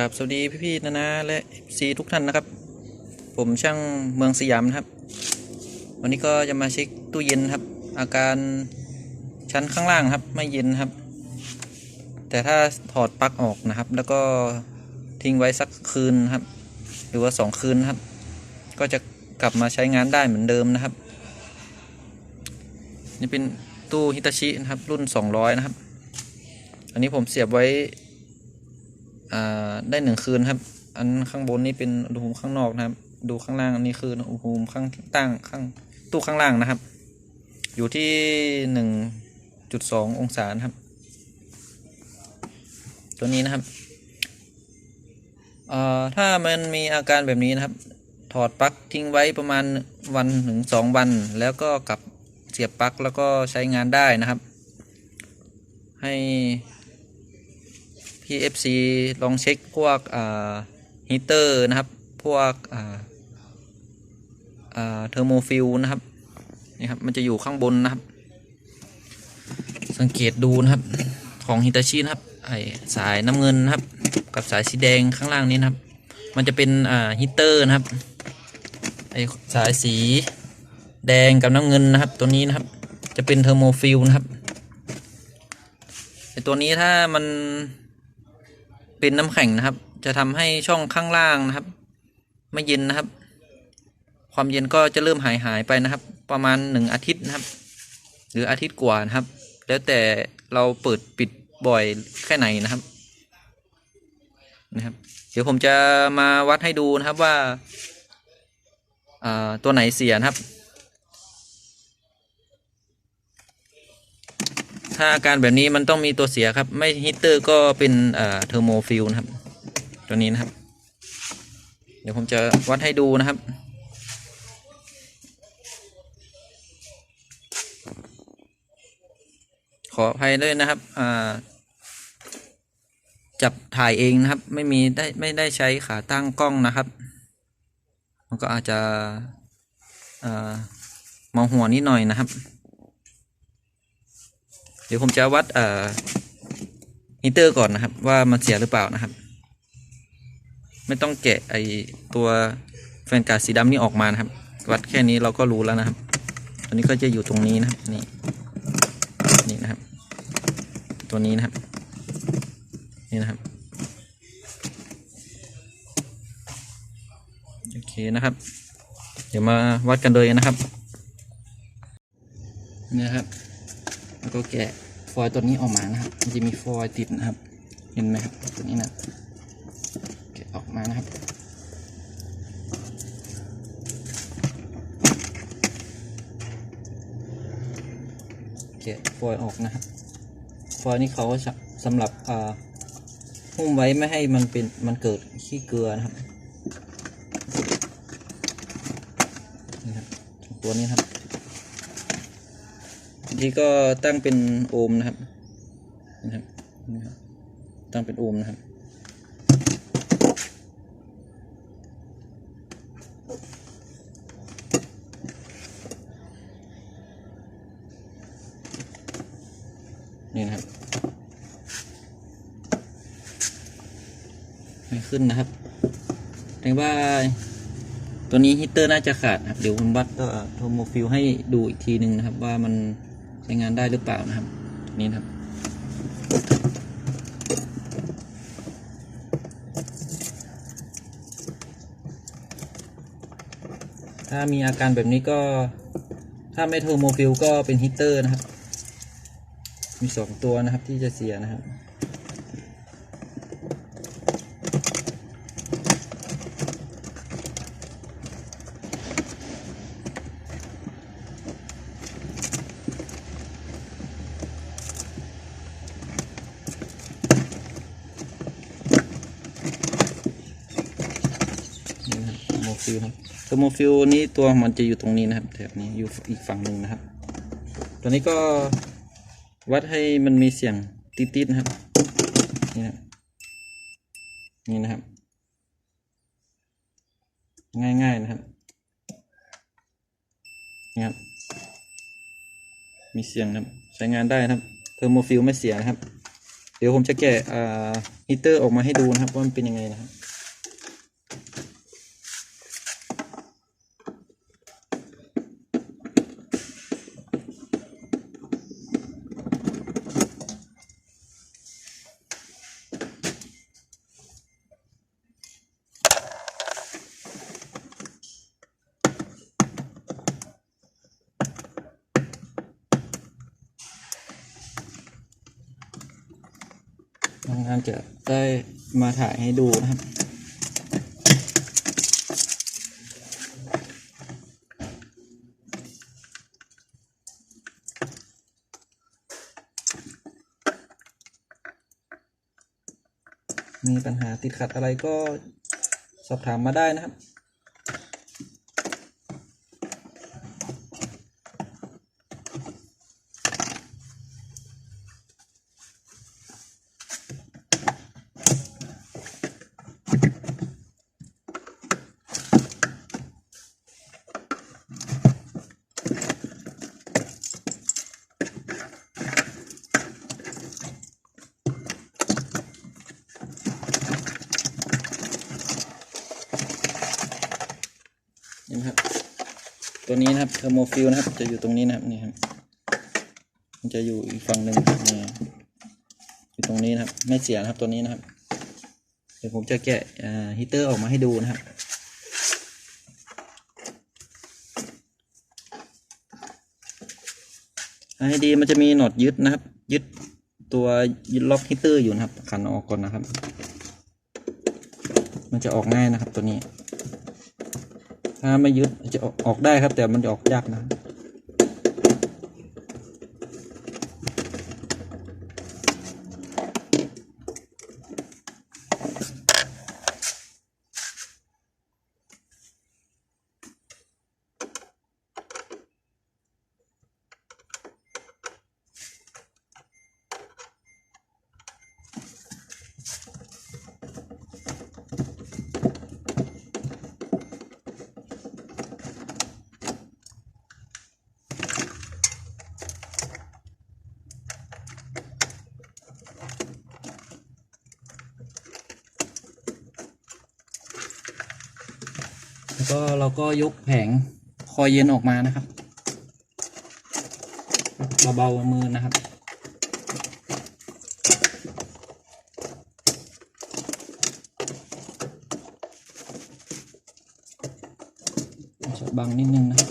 กับสวัสดีพี่ๆนานาและซีทุกท่านนะครับ ผมช่างเมืองสยามนะครับ วันนี้ก็จะมาเช็คตู้เย็นครับ อาการชั้นข้างล่างครับไม่เย็นครับ แต่ถ้าถอดปลั๊กออกนะครับ แล้วก็ทิ้งไว้สักคืนครับ หรือว่าสองคืนครับ ก็จะกลับมาใช้งานได้เหมือนเดิมนะครับ นี่เป็นตู้ฮิตาชินะครับรุ่น 200 นะครับ อันนี้ผมเสียบไว้ ได้หนึ่งคืนครับ อันข้างบนนี่เป็นอุณหภูมิข้างนอกนะครับ ดูข้างล่างอันนี้คืออุณหภูมิข้างตั้งข้างตู้ข้างล่างนะครับ อยู่ที่หนึ่งจุดสององศาครับ ตัวนี้นะครับอ่อถ้ามันมีอาการแบบนี้นะครับ ถอดปลั๊กทิ้งไว้ประมาณวันถึงสองวัน แล้วก็กลับเสียบปลั๊กแล้วก็ใช้งานได้นะครับ ให้ PFC ลองเช็คพวกฮีเตอร์นะครับ พวกเทอร์โมฟิลนะครับนี่ครับ มันจะอยู่ข้างบนนะครับ สังเกตดูนะครับของฮิตาชินะครับไอสายน้ำเงินนะครับ กับสายสีแดงข้างล่างนี้นะครับ มันจะเป็นอ่าฮีเตอร์นะครับไอสายสีแดงกับน้ำเงินนะครับ ตัวนี้นะครับ จะเป็นเทอร์โมฟิลนะครับไอตัวนี้ถ้ามัน เป็นน้ำแข็งนะครับ จะทำให้ช่องข้างล่างนะครับ ไม่เย็นนะครับ ความเย็นก็จะเริ่มหายหายไปนะครับ ประมาณหนึ่งอาทิตย์นะครับ หรืออาทิตย์กว่านะครับ แล้วแต่เราเปิดปิดบ่อยแค่ไหนนะครับนะครับ เดี๋ยวผมจะมาวัดให้ดูนะครับว่าอ่าตัวไหนเสียนะครับ ถ้าอาการแบบนี้มันต้องมีตัวเสียครับ ไม่ฮีตเตอร์ก็เป็นเอ่อเทอร์โมฟิลนะครับ ตัวนี้นะครับ เดี๋ยวผมจะวัดให้ดูนะครับขออภัยด้วยนะครับจับถ่ายเองนะครับ ไม่มีได้ไม่ได้ใช้ขาตั้งกล้องนะครับ มันก็อาจจะมอ่าเมาหัวนิดหน่อยนะครับ ดี๋ยวผมจะวัดเอ่อฮีเตอร์ก่อนนะครับ ว่ามันเสียหรือเปล่านะครับ ไม่ต้องแกะไอตัวแฟนกาดสีดำนี่ออกมานะครับ วัดแค่นี้เราก็รู้แล้วนะครับ ตัวนี้ก็จะอยู่ตรงนี้นะครับนี่นี่นะครับ ตัวนี้นะครับ นี่นะครับโอเคนะครับ เดี๋ยวมาวัดกันเลยนะครับนี่นะครับ แล้วก็แกะ ฟอยล์ตัวนี้ออกมานะครับ มันจะมีฟอยล์ติดนะครับ เห็นไหมครับ ตัวนี้นะแกะออกมานะครับ แกะฟอยล์ออกนะครับ ฟอยล์นี้เขาจะสำหรับอ่าหุ้มไว้ไม่ให้มันเป็นมันเกิดขี้เกลือนะครับ นี่ครับ ตัวนี้ครับ ทีก็ตั้งเป็นโอห์มนะครับนะครับตั้งเป็นโอห์มนะครับนี่นะครับ ไม่ขึ้นนะครับแต่ว่า ตัวนี้ฮีตเตอร์น่าจะขาดนะครับ เดี๋ยวผมวัดตัวโทโมฟิลให้ดูอีกทีหนึ่งนะครับ ว่ามัน ใช้งานได้หรือเปล่านะครับ นี่นะครับ ถ้ามีอาการแบบนี้ก็ ถ้าไม่โทรโมฟิลก็เป็นฮีเตอร์นะครับ มีสองตัวนะครับที่จะเสียนะครับ นี่นะครับโมฟิ ลครับตัวโมฟิลนี้ตัวมันจะอยู่ตรงนี้นะครับ แถบนี้อยู่อีกฝั่งหนึ่งนะครับ ตัวนี้ก็วัดให้มันมีเสียงติดๆนะครับ นี่นะครับนี่นะครับ ง่ายๆนะครับนี่ครับมีเสียงนะครับใช้งานได้นะครับเทอร์โมฟิลไม่เสียนะครับ เดี๋ยวดี๋ยวผมจะแกะอ่าฮีเตอร์ออกมาให้ดูนะครับว่ามันเป็นยังไงนะครับ นะครับจะได้มาถ่ายให้ดูนะครับ มีปัญหาติดขัดอะไรก็สอบถามมาได้นะครับ ตัวนี้นะครับเทอร์โมฟิลนะครับ จะอยู่ตรงนี้นะครับนี่ครับมันจะอยู่อีกฝั่งหนึ่งนี่อยู่ตรงนี้นะครับ ไม่เสียนะครับตัวนี้นะครับ เดี๋ยวผมจะแกะฮีเตอร์ออกมาให้ดูนะครับให้ดีมันจะมีหนอดยึดนะครับ ยึดตัวยึดล็อกฮีเตอร์อยู่นะครับขันออกก่อนนะครับ มันจะออกง่ายนะครับตัวนี้ ถ้าไม่ยึดจะออกได้ครับ แต่มันจะออกยากนะ แล้วก็เราก็ยกแผงคอยเย็นออกมานะครับเบาๆมือนะครับจะบังนิดนึงนะครับ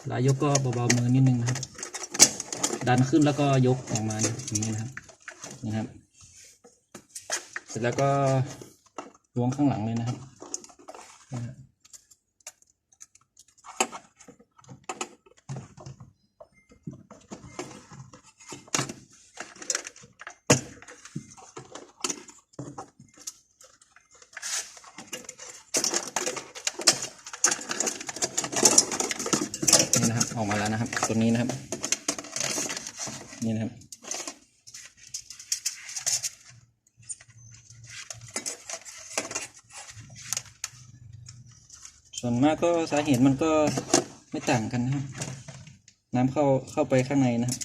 เวลายกก็เบาๆมือนิดนึงนะครับ ดันขึ้นแล้วก็ยกออกมาอย่างนี้นะครับนี่ครับ เสร็จแล้วก็ล้วงข้างหลังเลยนะครับ นี่นะครับ ออกมาแล้ว นะครับตัวนี้นะครับ นี่นะครับ ส่วนมากก็สาเหตุมันก็ไม่ต่างกันนะครับ น้ำเข้าเข้าไปข้างในนะครับ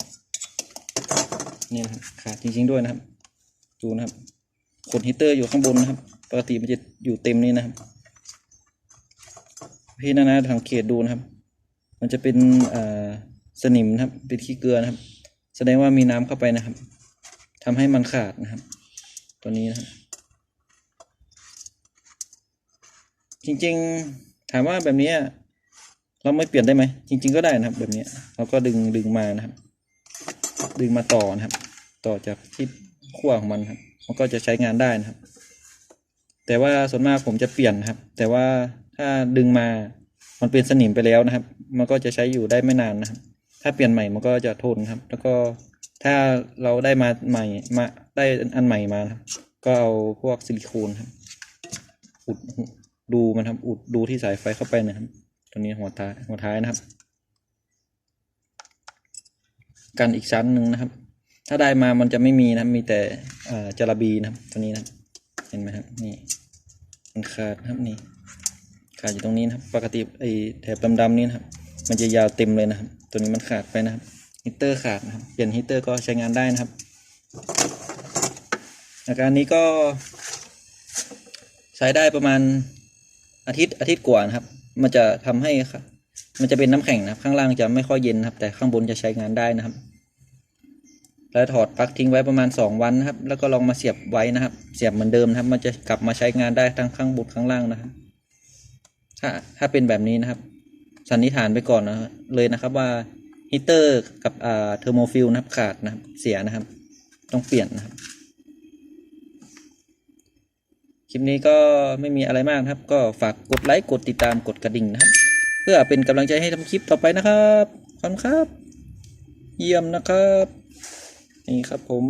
นี่นะครับขาดจริงๆด้วยนะครับ ดูนะครับขนฮีเตอร์อยู่ข้างบนนะครับ ปกติมันจะอยู่เต็มนี้นะครับพี่นานาสังเกตดูนะครับ มันจะเป็นสนิมนะครับเป็นขี้เกลือนะครับ แสดงว่ามีน้ำเข้าไปนะครับทำให้มันขาดนะครับ ตัวนี้นะครับ จริงๆถามว่าแบบนี้เราไม่เปลี่ยนได้ไหมจริง ๆ ก็ได้นะครับ แบบนี้เราก็ดึงดึงมานะครับ ดึงมาต่อนะครับ ต่อจากที่ขั้วของมันครับ มันก็จะใช้งานได้นะครับ แต่ว่าส่วนมากผมจะเปลี่ยนนะครับ แต่ว่าถ้าดึงมา มันเป็นสนิมไปแล้วนะครับ มันก็จะใช้อยู่ได้ไม่นานนะครับ ถ้าเปลี่ยนใหม่มันก็จะทนครับ แล้วก็ถ้าเราได้มาใหม่มาได้อันใหม่มาครับ ก็เอาพวกซิลิโคนครับ อุดดูมันครับ อุดดูที่สายไฟเข้าไปนะครับ ตัวนี้หัวท้ายหัวท้ายนะครับ กันอีกชั้นหนึ่งนะครับ ถ้าได้มามันจะไม่มีนะมีแต่จาระบีนะครับ ตัวนี้นะ เห็นไหมครับ นี่มันขาดครับนี่ ขาดอยู่ตรงนี้นะครับ ปกติไอแถบดำๆนี้นะครับ มันจะยาวเต็มเลยนะครับ ตัวนี้มันขาดไปนะครับฮีเตอร์ขาดนะครับ เปลี่ยนฮีเตอร์ก็ใช้งานได้นะครับ อาการนี้ก็ใช้ได้ประมาณอาทิตย์อาทิตย์กว่านะครับ มันจะทำให้ค่ะมันจะเป็นน้ำแข็งนะครับ ข้างล่างจะไม่ค่อยเย็นนะครับ แต่ข้างบนจะใช้งานได้นะครับ แล้วถอดปลั๊กทิ้งไว้ประมาณสองวันนะครับ แล้วก็ลองมาเสียบไว้นะครับ เสียบเหมือนเดิมนะครับ มันจะกลับมาใช้งานได้ทั้งข้างบนข้างล่างนะครับ ถ้าถ้าเป็นแบบนี้นะครับ สันนิษฐานไปก่อนนะเลยนะครับว่าฮีเตอร์กับอ่าเทอร์โมฟิลนะครับขาดนะครับเสียนะครับ ต้องเปลี่ยนนะครับ คลิปนี้ก็ไม่มีอะไรมากนะครับ ก็ฝากกดไลค์กดติดตามกดกระดิ่งนะครับ เพื่อเป็นกำลังใจให้ทำคลิปต่อไปนะครับขอบคุณครับ เยี่ยมนะครับ นี่ครับผม